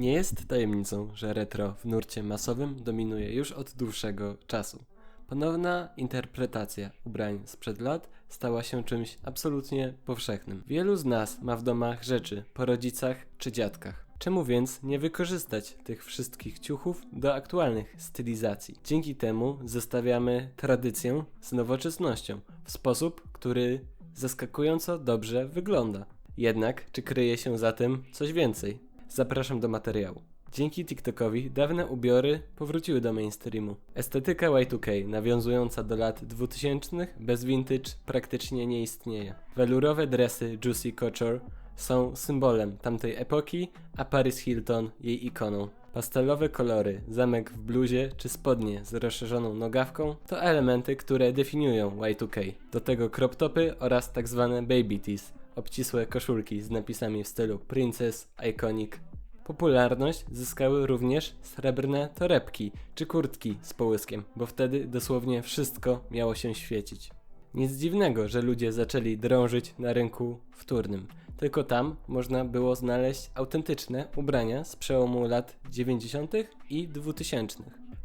Nie jest tajemnicą, że retro w nurcie masowym dominuje już od dłuższego czasu. Ponowna interpretacja ubrań sprzed lat stała się czymś absolutnie powszechnym. Wielu z nas ma w domach rzeczy po rodzicach czy dziadkach. Czemu więc nie wykorzystać tych wszystkich ciuchów do aktualnych stylizacji? Dzięki temu zestawiamy tradycję z nowoczesnością w sposób, który zaskakująco dobrze wygląda. Jednak, czy kryje się za tym coś więcej? Zapraszam do materiału. Dzięki TikTokowi dawne ubiory powróciły do mainstreamu. Estetyka Y2K, nawiązująca do lat 2000 bez vintage praktycznie nie istnieje. Welurowe dresy Juicy Couture są symbolem tamtej epoki, a Paris Hilton jej ikoną. Pastelowe kolory, zamek w bluzie czy spodnie z rozszerzoną nogawką to elementy, które definiują Y2K. Do tego crop topy oraz tak zwane baby tees, obcisłe koszulki z napisami w stylu Princess, Iconic. Popularność zyskały również srebrne torebki czy kurtki z połyskiem, bo wtedy dosłownie wszystko miało się świecić. Nic dziwnego, że ludzie zaczęli drążyć na rynku wtórnym. Tylko tam można było znaleźć autentyczne ubrania z przełomu lat 90. i 2000.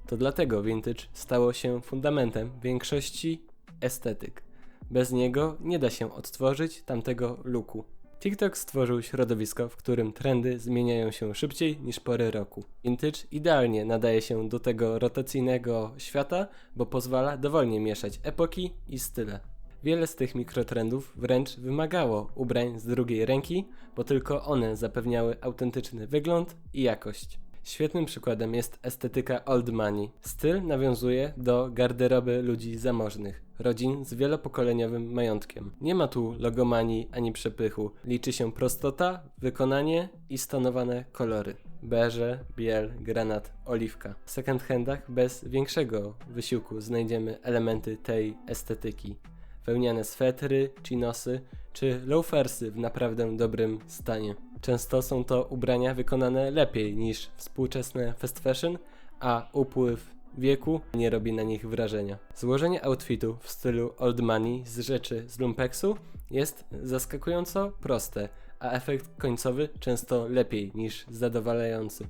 To dlatego vintage stało się fundamentem większości estetyk. Bez niego nie da się odtworzyć tamtego looku. TikTok stworzył środowisko, w którym trendy zmieniają się szybciej niż pory roku. Vintage idealnie nadaje się do tego rotacyjnego świata, bo pozwala dowolnie mieszać epoki i style. Wiele z tych mikrotrendów wręcz wymagało ubrań z drugiej ręki, bo tylko one zapewniały autentyczny wygląd i jakość. Świetnym przykładem jest estetyka old money. Styl nawiązuje do garderoby ludzi zamożnych, rodzin z wielopokoleniowym majątkiem. Nie ma tu logomanii ani przepychu. Liczy się prostota, wykonanie i stonowane kolory. Beże, biel, granat, oliwka. W second handach bez większego wysiłku znajdziemy elementy tej estetyki. Wełniane swetry, chinosy czy loafersy w naprawdę dobrym stanie. Często są to ubrania wykonane lepiej niż współczesne fast fashion, a upływ wieku nie robi na nich wrażenia. Złożenie outfitu w stylu old money z rzeczy z lumpeksu jest zaskakująco proste, a efekt końcowy często lepiej niż zadowalający.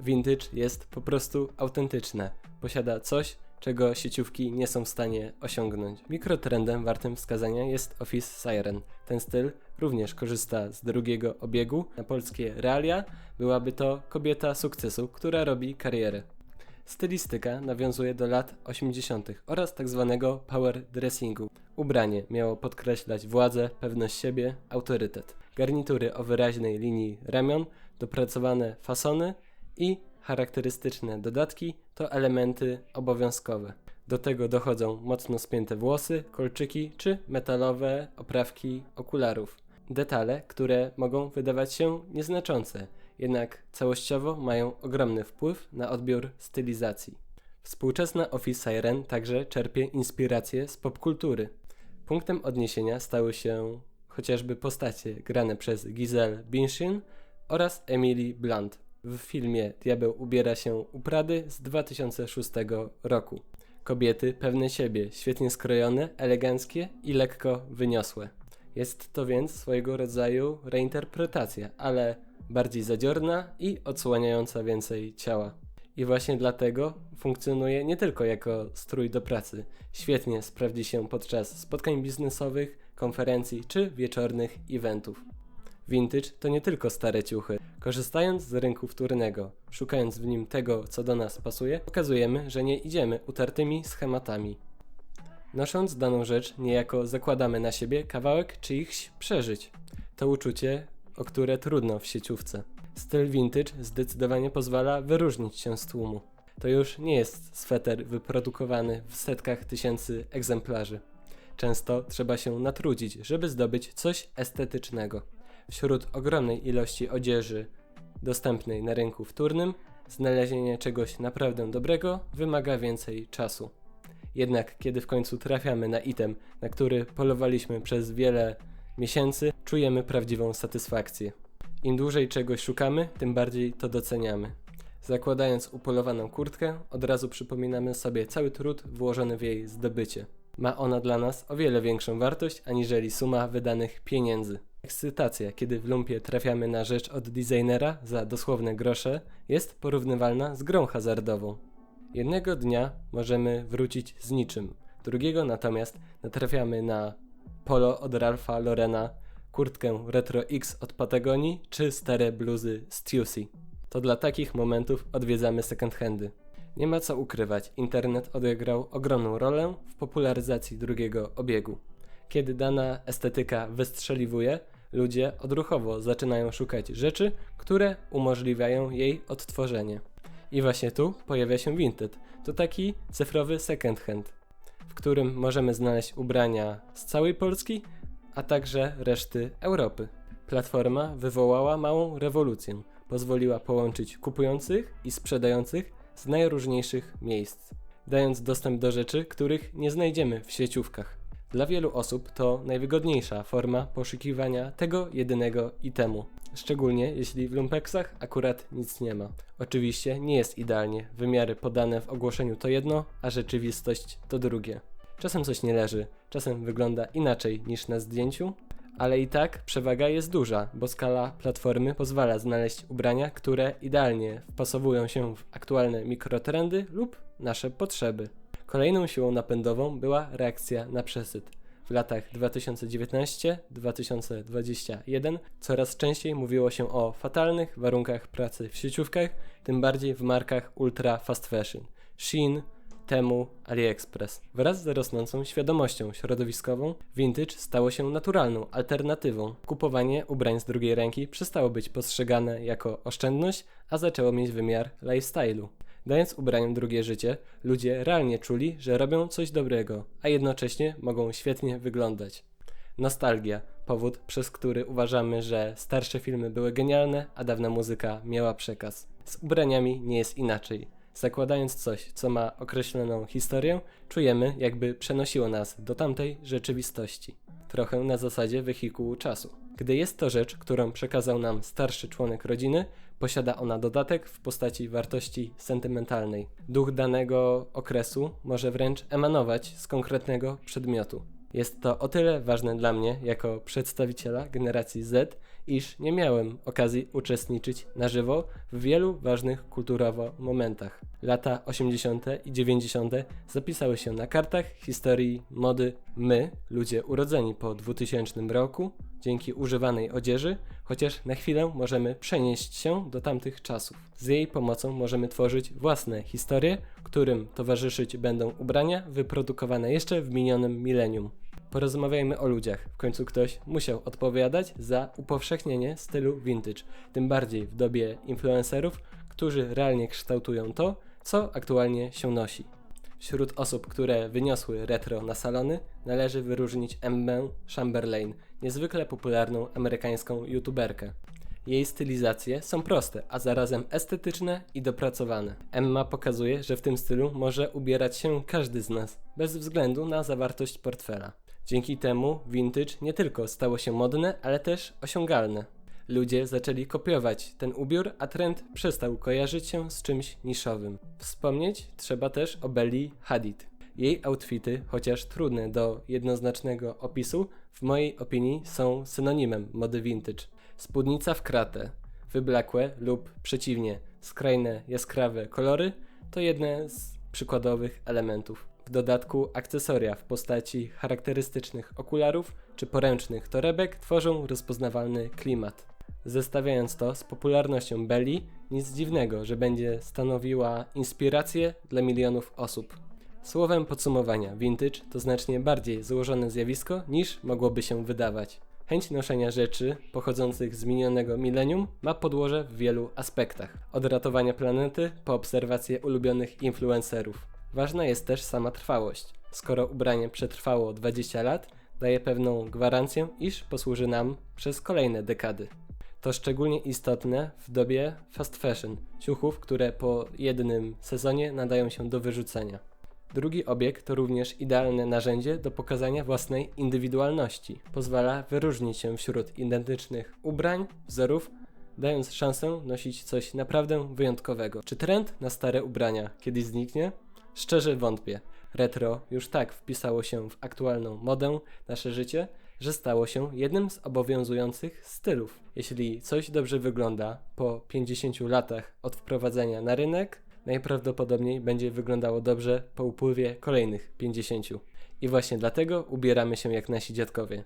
Vintage jest po prostu autentyczne. Posiada coś, czego sieciówki nie są w stanie osiągnąć. Mikrotrendem wartym wskazania jest Office Siren. Ten styl również korzysta z drugiego obiegu. Na polskie realia byłaby to kobieta sukcesu, która robi karierę. Stylistyka nawiązuje do lat 80. oraz tzw. Tak power dressingu. Ubranie miało podkreślać władzę, pewność siebie, autorytet. Garnitury o wyraźnej linii ramion, dopracowane fasony i charakterystyczne dodatki to elementy obowiązkowe. Do tego dochodzą mocno spięte włosy, kolczyki czy metalowe oprawki okularów. Detale, które mogą wydawać się nieznaczące, jednak całościowo mają ogromny wpływ na odbiór stylizacji. Współczesna Office Siren także czerpie inspiracje z popkultury. Punktem odniesienia stały się chociażby postacie grane przez Giselle Bündchen oraz Emily Blunt w filmie Diabeł ubiera się u Prady z 2006 roku. Kobiety pewne siebie, świetnie skrojone, eleganckie i lekko wyniosłe. Jest to więc swojego rodzaju reinterpretacja, ale bardziej zadziorna i odsłaniająca więcej ciała. I właśnie dlatego funkcjonuje nie tylko jako strój do pracy. Świetnie sprawdzi się podczas spotkań biznesowych, konferencji czy wieczornych eventów. Vintage to nie tylko stare ciuchy. Korzystając z rynku wtórnego, szukając w nim tego, co do nas pasuje, pokazujemy, że nie idziemy utartymi schematami. Nosząc daną rzecz, niejako zakładamy na siebie kawałek czyichś przeżyć. To uczucie, o które trudno w sieciówce. Styl vintage zdecydowanie pozwala wyróżnić się z tłumu. To już nie jest sweter wyprodukowany w setkach tysięcy egzemplarzy. Często trzeba się natrudzić, żeby zdobyć coś estetycznego. Wśród ogromnej ilości odzieży dostępnej na rynku wtórnym, znalezienie czegoś naprawdę dobrego wymaga więcej czasu. Jednak kiedy w końcu trafiamy na item, na który polowaliśmy przez wiele miesięcy, czujemy prawdziwą satysfakcję. Im dłużej czegoś szukamy, tym bardziej to doceniamy. Zakładając upolowaną kurtkę, od razu przypominamy sobie cały trud włożony w jej zdobycie. Ma ona dla nas o wiele większą wartość aniżeli suma wydanych pieniędzy. Ekscytacja, kiedy w lumpie trafiamy na rzecz od designera za dosłowne grosze, jest porównywalna z grą hazardową. Jednego dnia możemy wrócić z niczym, drugiego natomiast natrafiamy na polo od Ralpha Lorena, kurtkę Retro X od Patagonii czy stare bluzy Stussy. To dla takich momentów odwiedzamy second handy. Nie ma co ukrywać, internet odegrał ogromną rolę w popularyzacji drugiego obiegu. Kiedy dana estetyka wystrzeliwuje, ludzie odruchowo zaczynają szukać rzeczy, które umożliwiają jej odtworzenie. I właśnie tu pojawia się Vinted. To taki cyfrowy second hand, w którym możemy znaleźć ubrania z całej Polski, a także reszty Europy. Platforma wywołała małą rewolucję. Pozwoliła połączyć kupujących i sprzedających z najróżniejszych miejsc, dając dostęp do rzeczy, których nie znajdziemy w sieciówkach. Dla wielu osób to najwygodniejsza forma poszukiwania tego jedynego itemu. Szczególnie jeśli w lumpeksach akurat nic nie ma. Oczywiście nie jest idealnie, wymiary podane w ogłoszeniu to jedno, a rzeczywistość to drugie. Czasem coś nie leży, czasem wygląda inaczej niż na zdjęciu, ale i tak przewaga jest duża, bo skala platformy pozwala znaleźć ubrania, które idealnie wpasowują się w aktualne mikrotrendy lub nasze potrzeby. Kolejną siłą napędową była reakcja na przesyt. W latach 2019-2021 coraz częściej mówiło się o fatalnych warunkach pracy w sieciówkach, tym bardziej w markach ultra fast fashion. Shein, Temu, AliExpress. Wraz z rosnącą świadomością środowiskową, vintage stało się naturalną alternatywą. Kupowanie ubrań z drugiej ręki przestało być postrzegane jako oszczędność, a zaczęło mieć wymiar lifestyle'u. Dając ubraniom drugie życie, ludzie realnie czuli, że robią coś dobrego, a jednocześnie mogą świetnie wyglądać. Nostalgia powód, przez który uważamy, że starsze filmy były genialne, a dawna muzyka miała przekaz. Z ubraniami nie jest inaczej. Zakładając coś, co ma określoną historię, czujemy, jakby przenosiło nas do tamtej rzeczywistości. Trochę na zasadzie wehikułu czasu. Gdy jest to rzecz, którą przekazał nam starszy członek rodziny, posiada ona dodatek w postaci wartości sentymentalnej. Duch danego okresu może wręcz emanować z konkretnego przedmiotu. Jest to o tyle ważne dla mnie, jako przedstawiciela generacji Z, iż nie miałem okazji uczestniczyć na żywo w wielu ważnych kulturowo momentach. Lata 80. i 90. zapisały się na kartach historii mody. My, ludzie urodzeni po 2000 roku, dzięki używanej odzieży, chociaż na chwilę możemy przenieść się do tamtych czasów. Z jej pomocą możemy tworzyć własne historie, którym towarzyszyć będą ubrania wyprodukowane jeszcze w minionym milenium. Porozmawiajmy o ludziach. W końcu ktoś musiał odpowiadać za upowszechnienie stylu vintage, tym bardziej w dobie influencerów, którzy realnie kształtują to, co aktualnie się nosi. Wśród osób, które wyniosły retro na salony, należy wyróżnić Emmę Chamberlain, niezwykle popularną amerykańską youtuberkę. Jej stylizacje są proste, a zarazem estetyczne i dopracowane. Emma pokazuje, że w tym stylu może ubierać się każdy z nas, bez względu na zawartość portfela. Dzięki temu vintage nie tylko stało się modne, ale też osiągalne. Ludzie zaczęli kopiować ten ubiór, a trend przestał kojarzyć się z czymś niszowym. Wspomnieć trzeba też o Belly Hadid. Jej outfity, chociaż trudne do jednoznacznego opisu, w mojej opinii są synonimem mody vintage. Spódnica w kratę, wyblakłe lub przeciwnie, skrajne jaskrawe kolory to jedne z przykładowych elementów. W dodatku akcesoria w postaci charakterystycznych okularów czy poręcznych torebek tworzą rozpoznawalny klimat. Zestawiając to z popularnością Belly, nic dziwnego, że będzie stanowiła inspirację dla milionów osób. Słowem podsumowania, vintage to znacznie bardziej złożone zjawisko niż mogłoby się wydawać. Chęć noszenia rzeczy pochodzących z minionego milenium ma podłoże w wielu aspektach. Od ratowania planety po obserwację ulubionych influencerów. Ważna jest też sama trwałość. Skoro ubranie przetrwało 20 lat, daje pewną gwarancję, iż posłuży nam przez kolejne dekady. To szczególnie istotne w dobie fast fashion, ciuchów, które po jednym sezonie nadają się do wyrzucenia. Drugi obieg to również idealne narzędzie do pokazania własnej indywidualności. Pozwala wyróżnić się wśród identycznych ubrań, wzorów, dając szansę nosić coś naprawdę wyjątkowego. Czy trend na stare ubrania kiedyś zniknie? Szczerze wątpię. Retro już tak wpisało się w aktualną modę, nasze życie, że stało się jednym z obowiązujących stylów. Jeśli coś dobrze wygląda po 50 latach od wprowadzenia na rynek, najprawdopodobniej będzie wyglądało dobrze po upływie kolejnych 50. I właśnie dlatego ubieramy się jak nasi dziadkowie.